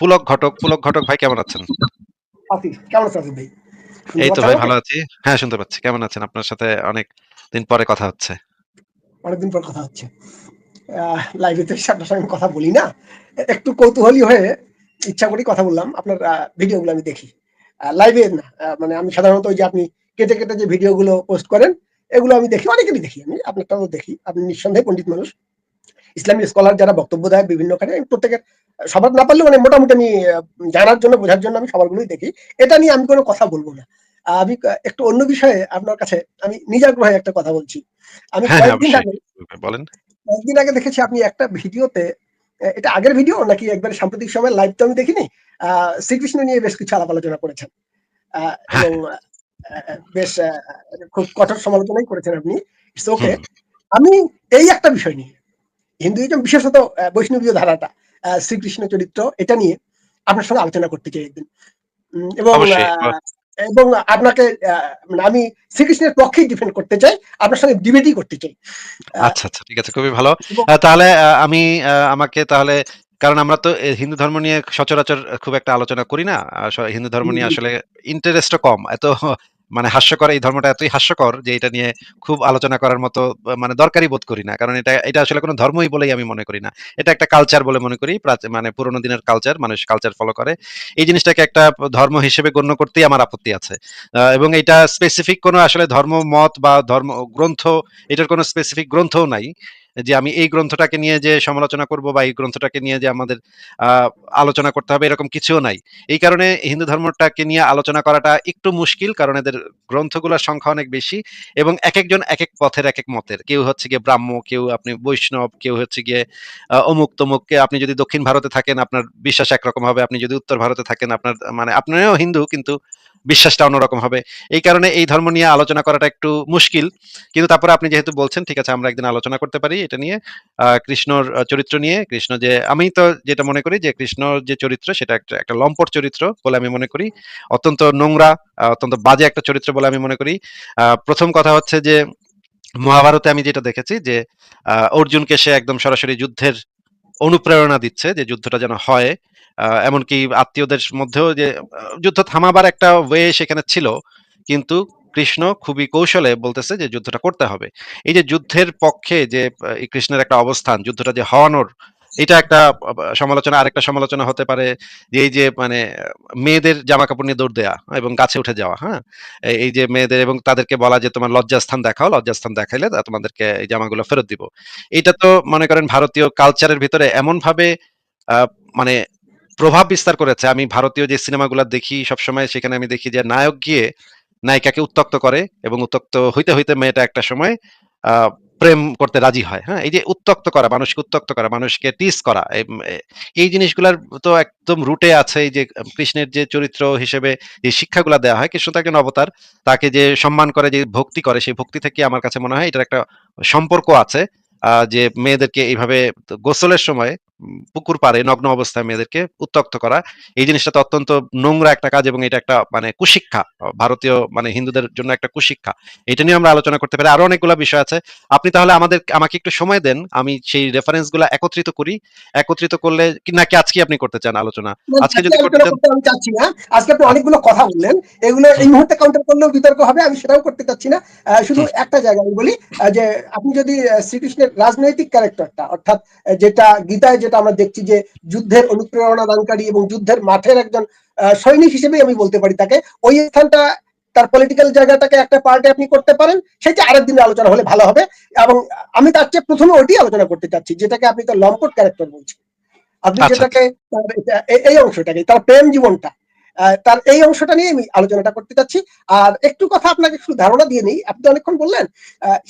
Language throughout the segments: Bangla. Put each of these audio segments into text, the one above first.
পুলক ঘটক পুলক ঘটক ভাই কেমন আছেন? আছি কেমন আছেন ভাই? এই তো ভাই ভালো আছি। হ্যাঁ শুনতে পাচ্ছি। কেমন আছেন? আপনার সাথে অনেক দিন পরে কথা হচ্ছে। অনেকদিন পর কথা হচ্ছে। লাইভে তো আপনার সঙ্গে কথা বলি না? একটু কৌতূহলী হয়ে ইচ্ছা করি কথা বললাম। আপনার ভিডিওগুলো আমি দেখি। লাইভে না মানে আমি সাধারণত ওই যে আপনি কেটে কেটে যে ভিডিওগুলো পোস্ট করেন এগুলো আমি দেখি। অনেকেরই দেখি আমি আপনারটাও দেখি। আপনি নিঃসন্দেহে পণ্ডিত মানুষ। ইসলামী স্কলার যারা বক্তব্য দেয় বিভিন্ন কারে আমি প্রত্যেকের সবার না পারলেও মানে মোটামুটি আমি জানার জন্য বোঝার জন্য আমি সবারগুলোই দেখি। এটা নিয়ে আমি কোনো কথা বলব না। আমি একটু অন্য বিষয়ে আপনার কাছে আমি নিজের গ্রহে একটা কথা বলছি। আমি হ্যাঁ হ্যাঁ কয়েকদিন আগে বলেন। কয়েকদিন আগে দেখেছি আপনি একটা ভিডিওতে এটা আগের ভিডিও নাকি একবার সাম্প্রতিক সময় লাইভ তো আমি দেখিনি আহ, শ্রীকৃষ্ণ নিয়ে বেশ কিছু আলাপ আলোচনা করেছেন। আহ, হ্যাঁ। এবং বেশ খুব কঠোর সমালোচনাই করেছেন আপনি। ওকে আমি এই একটা বিষয় নিয়ে হিন্দুইজম বিশেষত বৈষ্ণবীয় ধারাটা শ্রীকৃষ্ণ চরিত্র এটা নিয়ে আপনার সঙ্গে আলোচনা করতে চাই একদিন। এবং এবং আপনাকে মানে আমি শ্রীকৃষ্ণের পক্ষেই ডিফেন্ড করতে চাই আপনার সঙ্গে ডিবেটই করতে চাই। আচ্ছা আচ্ছা ঠিক আছে খুবই ভালো। তাহলে আমি আমাকে তাহলে কারণ আমরা তো হিন্দু ধর্ম নিয়ে সচরাচর খুব একটা আলোচনা করি না। হিন্দু ধর্ম নিয়ে আসলে ইন্টারেস্টও কম। এত মানে হাস্যকর, এই ধর্মটা এতই হাস্যকর যে এটা নিয়ে খুব আলোচনা করার মতো মানে দরকারই বোধ করি না। কারণ এটা এটা আসলে কোনো ধর্মই বলেই আমি মনে করি না। এটা একটা কালচার বলে মনে করি মানে পুরোনো দিনের কালচার মানুষ কালচার ফলো করে। এই জিনিসটাকে একটা ধর্ম হিসেবে গণ্য করতেই আমার আপত্তি আছে। এবং এটা স্পেসিফিক কোনো আসলে ধর্ম, মত বা ধর্ম, গ্রন্থ, এটার কোনো স্পেসিফিক গ্রন্থও নাই। যে আমি এই গ্রন্থটাকে নিয়ে যে সমালোচনা করব বা এই গ্রন্থটাকে নিয়ে যে আমাদের আলোচনা করতে হবে এরকম কিছুও নাই। এই কারণে হিন্দু ধর্মটাকে নিয়ে আলোচনা করাটা একটু মুশকিল কারণ এদের গ্রন্থগুলোর সংখ্যা অনেক বেশি এবং এক একজন এক এক পথের এক এক মতের। কেউ হচ্ছে গিয়ে ব্রাহ্ম, কেউ আপনি বৈষ্ণব, কেউ হচ্ছে গিয়ে অমুক তমুক, কে আপনি যদি দক্ষিণ ভারতে থাকেন আপনার বিশ্বাস একরকম হবে, আপনি যদি উত্তর ভারতে থাকেন আপনার মানে আপনারও হিন্দু কিন্তু বিশ্বাসটা অন্যরকম হবে। এই কারণে এই ধর্ম নিয়ে আলোচনা করাটা একটু মুশকিল। কিন্তু তারপরে আপনি যেহেতু বলছেন, ঠিক আছে, আমরা একদিন আলোচনা করতে পারি এটা নিয়ে। কৃষ্ণর চরিত্র নিয়ে। কৃষ্ণ যে, আমি তো যেটা মনে করি যে কৃষ্ণ যে চরিত্র সেটা একটা একটা লম্পট চরিত্র বলে আমি মনে করি। অত্যন্ত নোংরা অত্যন্ত বাজে একটা চরিত্র বলে আমি মনে করি। প্রথম কথা হচ্ছে যে, মহাভারতে আমি যেটা দেখেছি যে অর্জুনকে সে একদম সরাসরি যুদ্ধের অনুপ্রেরণা দিচ্ছে যে যুদ্ধটা যেন হয়। এমনকি আত্মীয়দের মধ্যেও যে যুদ্ধ থামাবার একটা ওয়ে সেখানে ছিল। কিন্তু কৃষ্ণ খুবই কৌশলে বলতেছে যে যুদ্ধটা করতে হবে। এই যে যুদ্ধের পক্ষে যে কৃষ্ণের একটা অবস্থান, যুদ্ধটা যে হওয়ানোর এটা একটা সমালোচনা, আরেকটা সমালোচনা হতে পারে যে এই যে মানে মেয়েদের জামা কাপড় নিয়ে দৌড় দেয়া এবং গাছে উঠে যাওয়া হ্যাঁ? এই- যে মেয়েদের এবং তাদেরকে বলা যে তোমার লজ্জাস্থান দেখাও, লজ্জাস্থান দেখাইলে তোমাদেরকে এই জামাগুলো ফেরত দিব। এটা তো মনে করেন ভারতীয় কালচারের ভিতরে এমন ভাবে মানে প্রভাব বিস্তার করেছে। আমি ভারতীয় যে সিনেমাগুলো দেখি, সবসময় সেখানে আমি দেখি যে নায়ক গিয়ে নায়িকাকে উত্তক্ত করে এবং উত্তক্ত হইতে হইতে মেয়েটা একটা সময় প্রেম করতে রাজি হয় হ্যাঁ? এই যে উত্তক্ত করা, মানুষকে উত্তক্ত করা, মানুষকে টিস করা, এই জিনিসগুলার তো একদম রুটে আছে, এই যে কৃষ্ণের যে চরিত্র হিসেবে যে শিক্ষাগুলা দেওয়া হয়, কৃষ্ণ তো একজন অবতার তাকে যে সম্মান করে, যে ভক্তি করে, সেই ভক্তি থেকে আমার কাছে মনে হয় এটার একটা সম্পর্ক আছে যে মেয়েদেরকে এইভাবে গোসলের সময় পুকুর পাড়ে নগ্ন অবস্থায় মেয়েদেরকে উত্তক্ত করা। এই জিনিসটা তো অত্যন্ত নোংরা একটা কাজ এবং এটা একটা মানে কুশিক্ষা। ভারতীয় মানে হিন্দুদের জন্য একটা কুশিক্ষা। এটা নিয়ে আমরা আলোচনা করতে পারি। আরও অনেকগুলো বিষয় আছে। আপনি তাহলে আমাদের আমাকে একটু সময় দেন। আমি সেই রেফারেন্সগুলা একত্রিত করি। একত্রিত করলে নাকি আজকে আপনি করতে চান আলোচনা? আজকে আজকে যদি করতে চান আমি চাচ্ছি না। আজকে আপনি অনেকগুলো কথা বললেন। এগুলো এই মুহূর্তে কাউন্টার করলেও বিতর্ক হবে আমি সেটাও করতে চাচ্ছি না। শুধু একটা জায়গা আমি বলি যে আপনি যদি শ্রীকৃষ্ণের রাজনৈতিক ক্যারেক্টারটা অর্থাৎ যেটা গীতায় যেটা আমরা দেখছি যে যুদ্ধের অনুপ্রেরণা দানকারী এবং যুদ্ধের মাঠের একজন সৈনিক হিসেবেই আমি বলতে পারি তাকে। ওই স্থানটা তার পলিটিক্যাল জায়গাটাকে একটা পার্টে আপনি করতে পারেন সেটা আরেক দিনের আলোচনা হলে ভালো হবে। এবং আমি তার চেয়ে প্রথমে ওইটি আলোচনা করতে চাচ্ছি যেটাকে আপনি তো লম্পট ক্যারেক্টার বলছেন। আপনি আচ্ছা, যেটাকে এই অংশটাকে তার প্রেম জীবনটা। তার এই অংশটা নিয়ে আমি আলোচনাটা করতে চাচ্ছি আর একটু কথা আপনাকে একটু ধারণা দিয়ে নিই আপনি অনেকক্ষণ বললেন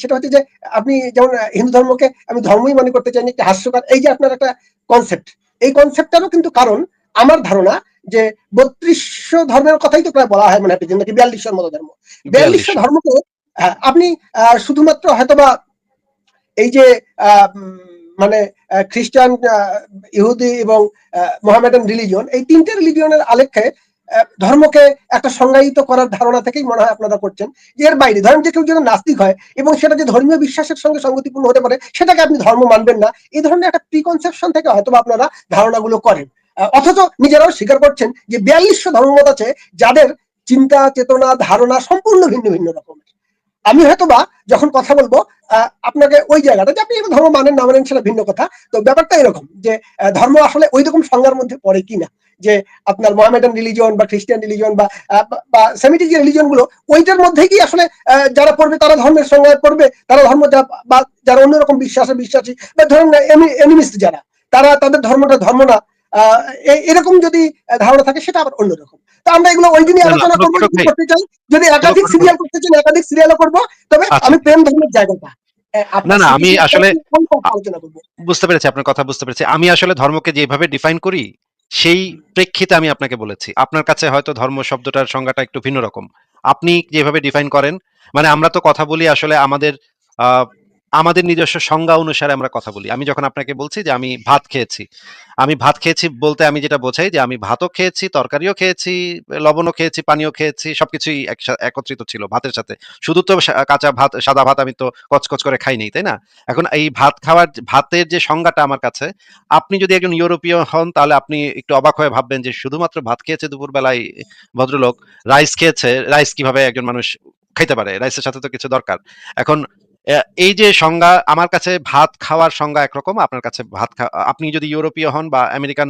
সেটা হচ্ছে যে আপনি যেমন হিন্দু ধর্মকে আমি ধর্মই মনে করতে চাই না, একটি হাস্যকর এই যে আপনার একটা কনসেপ্ট এই কনসেপ্টটারও কিন্তু কারণ আমার ধারণা যে বত্রিশশো ধর্মের কথাই তো প্রায় বলা হয় মানে নাকি বিয়াল্লিশশোর মতো ধর্ম। বিয়াল্লিশশো ধর্মকে আহ, আপনি আহ, শুধুমাত্র হয়তোবা এই যে আহ, উম, মানে খ্রিস্টান ইহুদি এবং মোহামেডান রিলিজিয়ন এই তিনটে রিলিজিয়নের আলেখ্যে ধর্মকে একটা সংজ্ঞায়িত করার ধারণা থেকেই মনে হয় আপনারা করছেন। এর বাইরে ধরেন যে কেউ যদি নাস্তিক হয় এবং সেটা যে ধর্মীয় বিশ্বাসের সঙ্গে সংগতিপূর্ণ হতে পারে, সেটাকে আপনি ধর্ম মানবেন না। এই ধরনের একটা প্রিকনসেপশন থেকে হয়তো আপনারা ধারণাগুলো করেন। অথচ নিজেরাও স্বীকার করছেন যে বিয়াল্লিশশো ধর্মমত আছে যাদের চিন্তা, চেতনা, ধারণা সম্পূর্ণ ভিন্ন ভিন্ন রকমের। আমি হয়তো বা যখন কথা বলব আপনাকে ওই জায়গাটা যে আপনি ধর্ম মানেন না মানেন সেটা ভিন্ন কথা। তো ব্যাপারটা এরকম যে ধর্ম আসলে ওই রকম সংজ্ঞার মধ্যে পড়ে কিনা? যে আপনার মোহামেডান রিলিজন বা খ্রিস্টান রিলিজন বা বা- সেমিটিক যে রিলিজনগুলো, ওইটার মধ্যে কি আসলে যারা পড়বে তারা ধর্মের সংজ্ঞায় পড়বে? তারা ধর্ম বা যারা অন্যরকম বিশ্বাসে বিশ্বাসী, বা ধরেন এনিমিস্ট যারা, তারা তাদের ধর্মটা ধর্ম না এরকম যদি ধারণা থাকে সেটা আবার অন্যরকম। তো আমরা এগুলো ওই দিনই আলোচনা করব করতে চাই। যদি একাধিক সিরিয়াল করতে চান একাধিক সিরিয়ালও করব তবে আচ্ছা। আমি প্রেম ধর্মের জায়গাটা। না, না, আমি আসলে- বুঝতে পেরেছি আপনার কথা বুঝতে পেরেছি। আমি আসলে ধর্মকে যেভাবে ডিফাইন করি সেই প্রেক্ষিতে আমি আপনাকে বলেছি। আপনার কাছে হয়তো ধর্ম শব্দটার সংজ্ঞাটা একটু ভিন্ন রকম। আপনি যেভাবে ডিফাইন করেন মানে আমরা তো কথা বলি আসলে আমাদের আহ, আমাদের নিজস্ব সংজ্ঞা অনুসারে আমরা কথা বলি। আমি যখন আপনাকে বলছি যে আমি ভাত খেয়েছি, আমি ভাত খেয়েছি বলতে আমি যেটা বোঝাই যে আমি ভাতও খেয়েছি, তরকারিও খেয়েছি, লবণও খেয়েছি, পানিও খেয়েছি, সবকিছুই একত্রিত ছিল ভাতের সাথে। শুধু তো কাঁচা ভাত, সাদা ভাত আমি তো কচকচ করে খাইনি, তাই না? এখন এই ভাত খাওয়ার ভাতের যে সংজ্ঞাটা আমার কাছে, আপনি যদি একজন ইউরোপীয় হন তাহলে আপনি একটু অবাক হয়ে ভাববেন যে শুধুমাত্র ভাত খেয়েছে দুপুরবেলায় ভদ্রলোক, রাইস খেয়েছে, রাইস কীভাবে একজন মানুষ খাইতে পারে? রাইসের সাথে তো কিছু দরকার। এখন এই যে সংজ্ঞা, আমার কাছে ভাত খাওয়ার সংজ্ঞা একরকম, আপনার কাছে ভাত আপনি যদি ইউরোপীয় হন বা আমেরিকান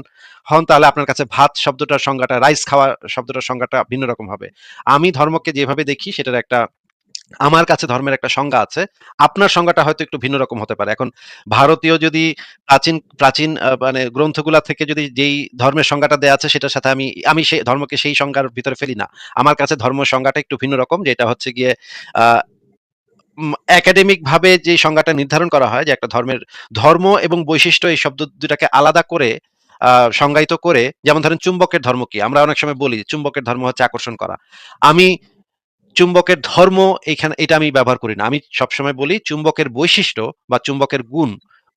হন, তাহলে আপনার কাছে ভাত শব্দটার সংজ্ঞাটা, রাইস খাওয়া শব্দটার সংজ্ঞাটা ভিন্ন রকম হবে। আমি ধর্মকে যেভাবে দেখি, সেটার একটা, আমার কাছে ধর্মের একটা সংজ্ঞা আছে। আপনার সংজ্ঞাটা হয়তো একটু ভিন্ন রকম হতে পারে। এখন ভারতীয় যদি প্রাচীন প্রাচীন মানে গ্রন্থগুলা থেকে যদি যেই ধর্মের সংজ্ঞাটা দেয়া আছে, সেটার সাথে আমি আমি সেই ধর্মকে সেই সংজ্ঞার ভিতরে ফেলি না। আমার কাছে ধর্ম সংজ্ঞাটা একটু ভিন্ন রকম, যেটা হচ্ছে গিয়ে একাডেমিক ভাবে যে সংজ্ঞাটা নির্ধারণ করা হয়, যে একটা ধর্মের ধর্ম এবং বৈশিষ্ট্য এই শব্দ দুটাকে আলাদা করে সংজ্ঞায়িত করে, যেমন ধরেন চুম্বকের ধর্ম কি? আমরা অনেক সময় বলি চুম্বকের ধর্ম হচ্ছে আকর্ষণ করা। আমি চুম্বকের ধর্ম এখানে এটা আমি ব্যবহার করি না। আমি সবসময় বলি চুম্বকের বৈশিষ্ট্য বা চুম্বকের গুণ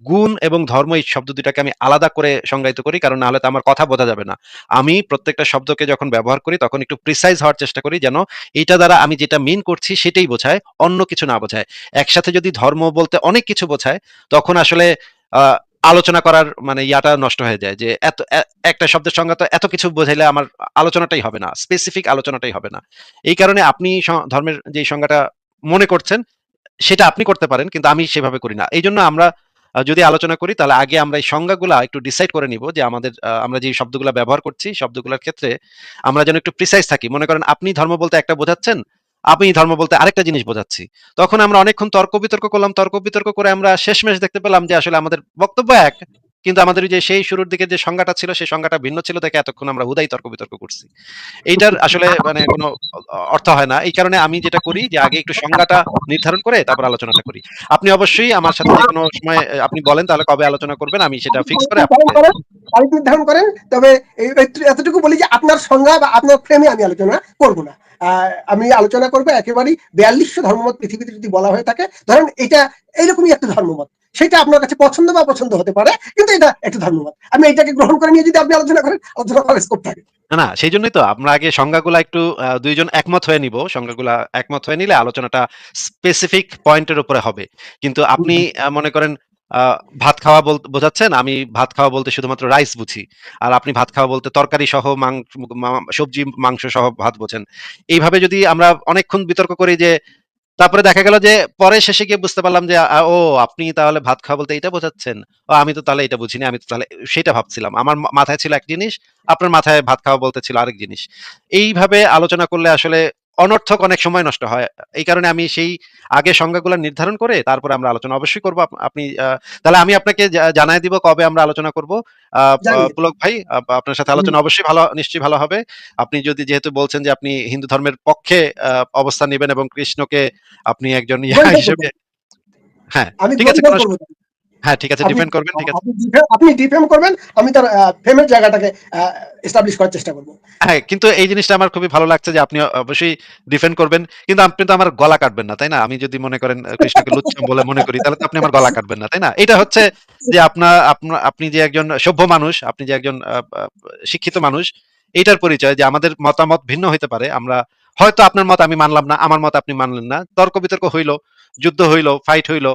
গুণ এবং ধর্ম এই শব্দ দুটাকে আমি আলাদা করে সংজ্ঞায়িত করি, কারণ নাহলে তো আমার কথা বোঝা যাবে না। আমি প্রত্যেকটা শব্দকে যখন ব্যবহার করি, তখন একটু প্রিসাইজ হওয়ার চেষ্টা করি যেন এইটা দ্বারা আমি যেটা মিন করছি সেটাই বোঝায়, অন্য কিছু না বোঝায়। একসাথে যদি ধর্ম বলতে অনেক কিছু বোঝায়, তখন আসলে আলোচনা করার মানে ইয়াটা নষ্ট হয়ে যায় যে এত একটা শব্দের সঙ্গে তো এত কিছু বোঝাইলে আমার আলোচনাটাই হবে না স্পেসিফিক আলোচনাটাই হবে না। এই কারণে আপনি ধর্মের যে সংজ্ঞাটা মনে করছেন, সেটা আপনি করতে পারেন, কিন্তু আমি সেভাবে করি না। এই জন্য আমরা যদি আলোচনা করি, তাহলে আগে আমরা এই সংজ্ঞাগুলো একটু ডিসাইড করে নিব যে আমাদের আমরা যে শব্দগুলো ব্যবহার করছি, শব্দগুলোর ক্ষেত্রে আমরা যেন একটু প্রিসাইজ থাকি। মনে করেন আপনি ধর্ম বলতে একটা বোঝাচ্ছেন আপনি ধর্ম বলতে আরেকটা জিনিস বোঝাচ্ছি। তখন আমরা অনেকক্ষণ তর্ক বিতর্ক করলাম, তর্ক বিতর্ক করে আমরা শেষমেশ দেখতে পেলাম যে আসলে আমাদের বক্তব্য এক। কিন্তু আমাদের যে সেই শুরুর দিকে যে সংজ্ঞাটা ছিল সেই সংজ্ঞাটা ভিন্ন ছিল দেখে এতক্ষণ আমরা হুদাই তর্ক বিতর্ক করছি। এইটার আসলে মানে কোনো অর্থ হয় না। এই কারণে আমি যেটা করি যে আগে একটু সংজ্ঞাটা নির্ধারণ করে তারপর আলোচনাটা করি। আপনি অবশ্যই আমার সাথে যে কোনো সময় আপনি বলেন তাহলে কবে আলোচনা করবেন আমি সেটা ফিক্স করে নির্ধারণ করেন তারিখ নির্ধারণ করেন তবে এতটুকু বলি যে আপনার সংজ্ঞা বা আপনার ফ্রেমে আমি আলোচনা করব না। আহ, আমি আলোচনা করব একেবারেই বিয়াল্লিশশো ধর্মমত পৃথিবীতে যদি বলা হয়ে থাকে ধরেন এটা এইরকমই একটা ধর্মমত। সেটা আপনার কাছে পছন্দ বা পছন্দ হতে পারে কিন্তু এটা একটা ধর্মমত আমি এটাকে গ্রহণ করে নিয়ে যদি আপনি আলোচনা করেন আলোচনা করার স্কোপ থাকে। না সেই জন্যই তো আমরা আগে সংজ্ঞাগুলা একটু দুইজন একমত হয়ে নিব। সংজ্ঞাগুলা একমত হয়ে নিলে আলোচনাটা স্পেসিফিক পয়েন্টের উপরে হবে। কিন্তু আপনি মনে করেন আহ, ভাত খাওয়া বলতে বোঝাচ্ছেন? আমি ভাত খাওয়া বলতে শুধুমাত্র রাইস বুঝি। আর আপনি ভাত খাওয়া বলতে তরকারি সহ মাংস সবজি মাংস সহ ভাত বোঝেন। এইভাবে যদি আমরা অনেকক্ষণ বিতর্ক করি যে তারপরে দেখা গেল যে পরে শেষে গিয়ে বুঝতে পারলাম যে ও, আপনি তাহলে ভাত খাওয়া বলতে এটা বোঝাচ্ছেন। ও, আমি তো তাহলে এটা বুঝিনি, আমি তো তাহলে সেটা ভাবছিলাম। আমার মাথায় ছিল এক জিনিস, আপনার মাথায় ভাত খাওয়া বলতে ছিল আরেক জিনিস। এইভাবে আলোচনা করলে আসলে অনর্থক অনেক সময় নষ্ট হয়। এই কারণে আমি সেই আগে সংজ্ঞাগুলো নির্ধারণ করে তারপরে আমরা আলোচনা অবশ্যই করব। আপনি তাহলে আমি আপনাকে জা- জানায় দিব কবে আমরা আলোচনা করব। আহ, পুলক ভাই আপ- আপনার সাথে আলোচনা অবশ্যই ভালো নিশ্চয়ই ভালো হবে। আপনি যদি যেহেতু বলছেন যে আপনি হিন্দু ধর্মের পক্ষে আহ, অবস্থান নেবেন এবং কৃষ্ণকে আপনি একজন ইয়া হিসেবে হ্যাঁ ঠিক আছে। হ্যাঁ ঠিক আছে আপনি- করবেন ঠিক আছে। আপনি ডিফেম করবেন আমি তার ফেমের জায়গাটাকে এস্টাবলিশ করার চেষ্টা করব। হ্যাঁ কিন্তু এই জিনিসটা আমার খুবই ভালো লাগছে যে আপনি অবশ্যই ডিফেন্ড করবেন কিন্তু আপনি তো আমার গলা কাটবেন না তাই না? আমি যদি মনে করেন কৃষ্ণকে লুচ্ছম বলে মনে করি তাহলে তো আপনি আমার গলা কাটবেন না তাই না? এটা হচ্ছে যে আপনার আপনি যে একজন সভ্য মানুষ আপনি যে একজন শিক্ষিত মানুষ এইটার পরিচয় যে আমাদের মতামত ভিন্ন হইতে পারে আমরা হয়তো আপনার মত আমি মানলাম না আমার মত আপনি মানলেন না তর্ক বিতর্ক হইল যুদ্ধ হইল ফাইট হইল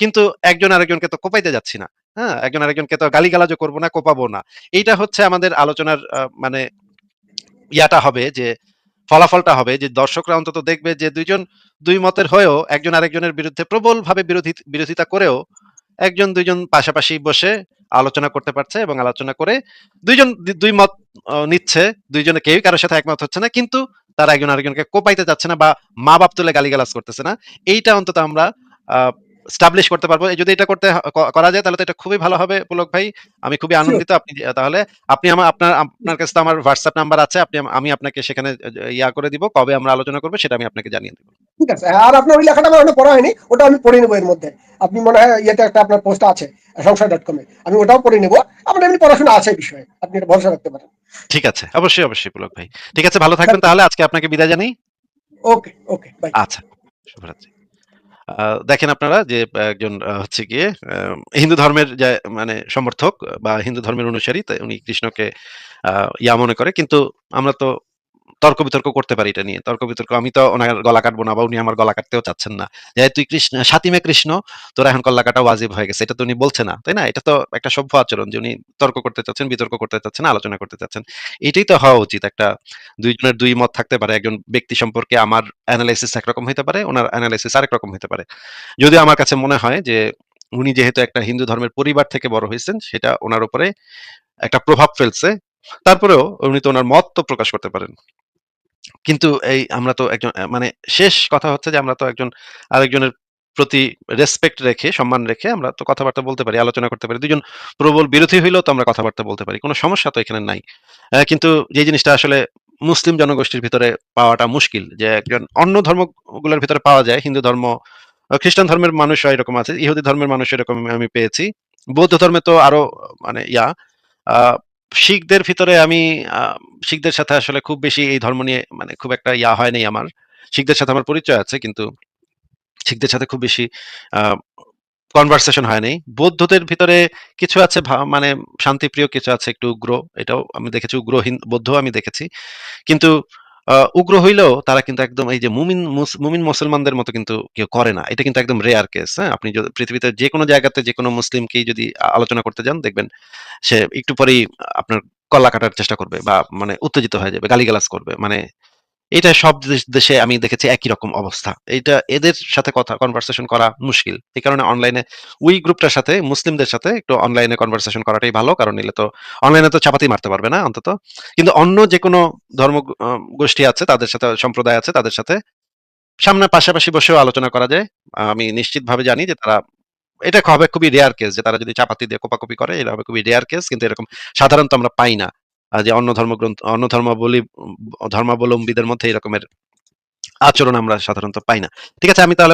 কিন্তু একজন আরেকজনকে তো কোপাইতে যাচ্ছি না। হ্যাঁ একজন আরেকজনকে তো গালিগালাজও করব না, কোপাবো না। এইটা হচ্ছে আমাদের আলোচনার মানে ইয়াটা হবে যে, ফলাফলটা হবে যে দর্শকরা অন্তত দেখবে যে দুইজন দুই মতের হয়েও একজন আরেকজনের বিরুদ্ধে প্রবলভাবে বিরোধী, বিরোধিতা করেও একজন দুইজন পাশাপাশি বসে আলোচনা করতে পারছে এবং আলোচনা করে দুইজন দুই মত নিচ্ছে, দুইজনে কেউ কারোর সাথে একমত হচ্ছে না, কিন্তু তারা একজন আরেকজনকে কোপাইতে যাচ্ছে না বা মা বাপ তুলে গালিগালাজ করতেছে না। এইটা অন্তত আমরা স্টাবলিশ করতে পারব। যদি এটা করতে করা যায় তাহলে তো এটা খুবই ভালো হবে পুলক ভাই। আমি খুবই আনন্দিত। আপনি তাহলে আপনি আমার আপনার আপনার কাছে তো আমার হোয়াটসঅ্যাপ নাম্বার আছে। আপনি আমি আপনাকে সেখানে ইয়া করে দিব। কবে আমরা আলোচনা করব সেটা আমি আপনাকে জানিয়ে দেবো। ঠিক আছে। আর আপনার ওই লেখাটা আমার পড়া হয়নি ওটা আমি পড়ে নেব এর মধ্যে। আপনি মনে হয় ইয়েতে একটা আপনার পোস্ট আছে সংশয় ডট কমে আমি ওটাও পড়ে নেব। আমার এমনি পড়াশোনা আছে বিষয়ে। আপনি এটা ভরসা রাখতে পারেন। ঠিক আছে। অবশ্যই অবশ্যই পুলক ভাই। ঠিক আছে ভালো থাকবেন। তাহলে আজকে আপনাকে বিদায় জানাই। ওকে ওকে বাই আচ্ছা শুভরাত্রি। দেখেন আপনারা যে একজন হচ্ছে গিয়ে হিন্দু ধর্মের যে মানে সমর্থক বা হিন্দু ধর্মের অনুসারী, তাই উনি কৃষ্ণকে ইয়া মনে করে। কিন্তু আমরা তো তর্ক বিতর্ক করতে পারি এটা নিয়ে। তর্ক বিতর্ক আমি তো ওনার গলা কাটবো না বা উনি আমার গলা কাটতেও চাচ্ছেন না। যে তুই কৃষ্ণ, সাতিমে কৃষ্ণ, তোরা এখন গলা কাটা ওয়াজিব হয়ে গেছে। এটা তো উনি বলছে না, তাই না? এটা তো একটা সভ্য আচরণ যে উনি তর্ক করতে চাচ্ছেন, বিতর্ক করতে চাচ্ছেন, আলোচনা করতে চাচ্ছেন। এটাই তো হওয়া উচিত। একটা দুইজনের দুই মত থাকতে পারে, একজন ব্যক্তি সম্পর্কে আমার অ্যানালাইসিস একরকম হতে পারে, ওনার অ্যানালাইসিস আরেক রকম হতে পারে। যদিও আমার কাছে মনে হয় যে উনি যেহেতু একটা হিন্দু ধর্মের পরিবার থেকে বড় হয়েছেন, সেটা ওনার উপরে একটা প্রভাব ফেলছে। তারপরেও উনি তো ওনার মত তো প্রকাশ করতে পারেন। কিন্তু এই আমরা তো একজন মানে শেষ কথা হচ্ছে যে আমরা তো একজন আরেকজনের প্রতি রেসপেক্ট রেখে, সম্মান রেখে আমরা তো কথাবার্তা বলতে পারি, আলোচনা করতে পারি। দুজন প্রবল বিরোধী হইলেও তো আমরা কথাবার্তা বলতে পারি, কোনো সমস্যা তো এখানে নাই। কিন্তু যে জিনিসটা আসলে মুসলিম জনগোষ্ঠীর ভিতরে পাওয়াটা মুশকিল, যে একজন অন্য ধর্মগুলোর ভিতরে পাওয়া যায়, হিন্দু ধর্ম খ্রিস্টান ধর্মের মানুষ এরকম আছে, ইহুদি ধর্মের মানুষ এরকম আমি পেয়েছি। বৌদ্ধ ধর্মে তো আরও মানে ইয়া শিখদের ভিতরে আমি শিখদের সাথে আসলে খুব বেশি এই ধর্ম নিয়ে মানে খুব একটা ইয়া হয় নাই আমার। শিখদের সাথে আমার পরিচয় আছে কিন্তু শিখদের সাথে খুব বেশি কনভারসেশন হয় নাই। বৌদ্ধদের ভিতরে কিছু আছে মানে শান্তিপ্রিয় কিছু আছে একটু উগ্র, এটাও আমি দেখেছি উগ্র বৌদ্ধ আমি দেখেছি। কিন্তু উগ্র হইলেও তারা কিন্তু একদম এই যে মুমিন মুমিন মুসলমানদের মতো কিন্তু কেউ করে না। এটা কিন্তু একদম রেয়ার কেস হ্যাঁ? আপনি পৃথিবীতে যে কোনো জায়গাতে যে কোনো মুসলিমকেই যদি আলোচনা করতে যান, দেখবেন সে একটু পরেই আপনার কলা কাটার চেষ্টা করবে বা মানে উত্তেজিত হয়ে যাবে, গালিগালাজ করবে। মানে এটা সব দেশ- আমি দেখেছি একই রকম অবস্থা। এটা এদের সাথে কথা কনভারসেশন করা মুশকিল। এই কারণে অনলাইনে ওই গ্রুপটার সাথে, মুসলিমদের সাথে একটু অনলাইনে কনভারসেশন করাটাই ভালো, কারণ নিলে তো অনলাইনে তো চাপাতি মারতে পারবে না অন্তত। কিন্তু অন্য যে কোনো ধর্ম গোষ্ঠী আছে, তাদের সাথে, সম্প্রদায় আছে, তাদের সাথে সামনে, পাশাপাশি বসেও আলোচনা করা যায়। আমি নিশ্চিতভাবে জানি যে তারা, এটা হবে খুবই রেয়ার কেস যে তারা যদি চাপাতি দিয়ে কোপাকুপি করে এটা হবে খুবই রেয়ার কেস কিন্তু এরকম সাধারণত আমরা পাই না। যে অন্য ধর্মগ্রন্থ, অন্য ধর্মাবলী ধর্মাবলম্বীদের মধ্যে এরকমের আচরণ আমরা সাধারণত পাই না। ঠিক আছে, আমি তাহলে